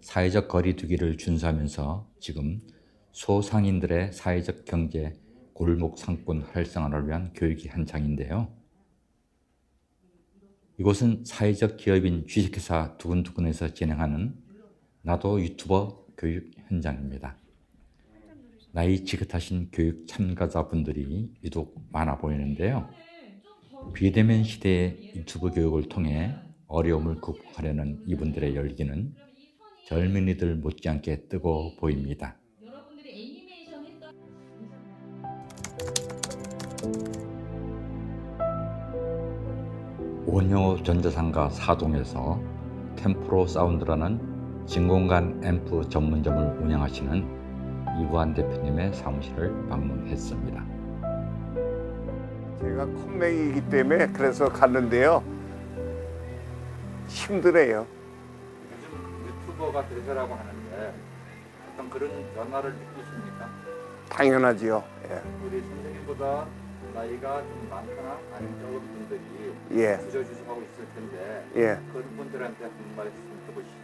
사회적 거리두기를 준수하면서 지금 소상인들의 사회적 경제 골목 상권 활성화를 위한 교육이 한창인데요. 이곳은 사회적 기업인 주식회사 두근두근에서 진행하는 나도 유튜버 교육 현장입니다. 나이 지긋하신 교육 참가자분들이 유독 많아 보이는데요. 비대면 시대의 유튜브 교육을 통해 어려움을 극복하려는 이분들의 열기는 젊은이들 못지않게 뜨거워 보입니다. 여러분들이 애니메이션 했던 원효 전자상가 사동에서 템프로 사운드라는 진공관 앰프 전문점을 운영하시는 이부한 대표님의 사무실을 방문했습니다. 제가 컴맹이기 때문에 그래서 갔는데요. 힘드네요. 유튜버가 되서라고 하는데 어떤 그런 변화를 느끼십니까? 당연하지요. 예. 우리 선생님보다 나이가 좀 많거나 아닌 적은 분들이 예. 부저주식하고 있을 텐데 예. 그런 분들한테 한 말씀 해보시죠.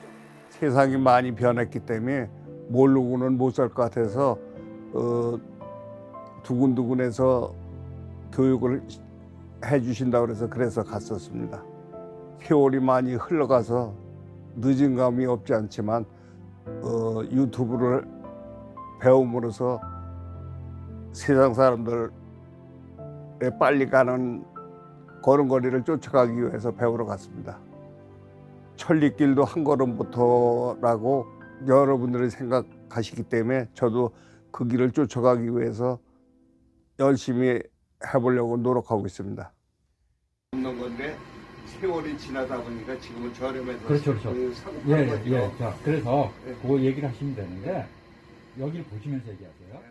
세상이 많이 변했기 때문에 모르고는 못 살 것 같아서 어, 두근두근해서 교육을 해주신다 그래서 그래서 갔었습니다. 세월이 많이 흘러가서 늦은 감이 없지 않지만 어, 유튜브를 배움으로써 세상 사람들의 빨리 가는 걸음걸이를 쫓아가기 위해서 배우러 갔습니다. 천리길도 한 걸음부터라고 여러분들이 생각하시기 때문에 저도 그 길을 쫓아가기 위해서 열심히 해보려고 노력하고 있습니다. 세월이 지나다 보니까 지금은 저렴해서 그렇죠, 그렇죠. 예, 예, 예. 자, 그래서 예. 그거 얘기를 하시면 되는데 여기를 보시면서 얘기하세요.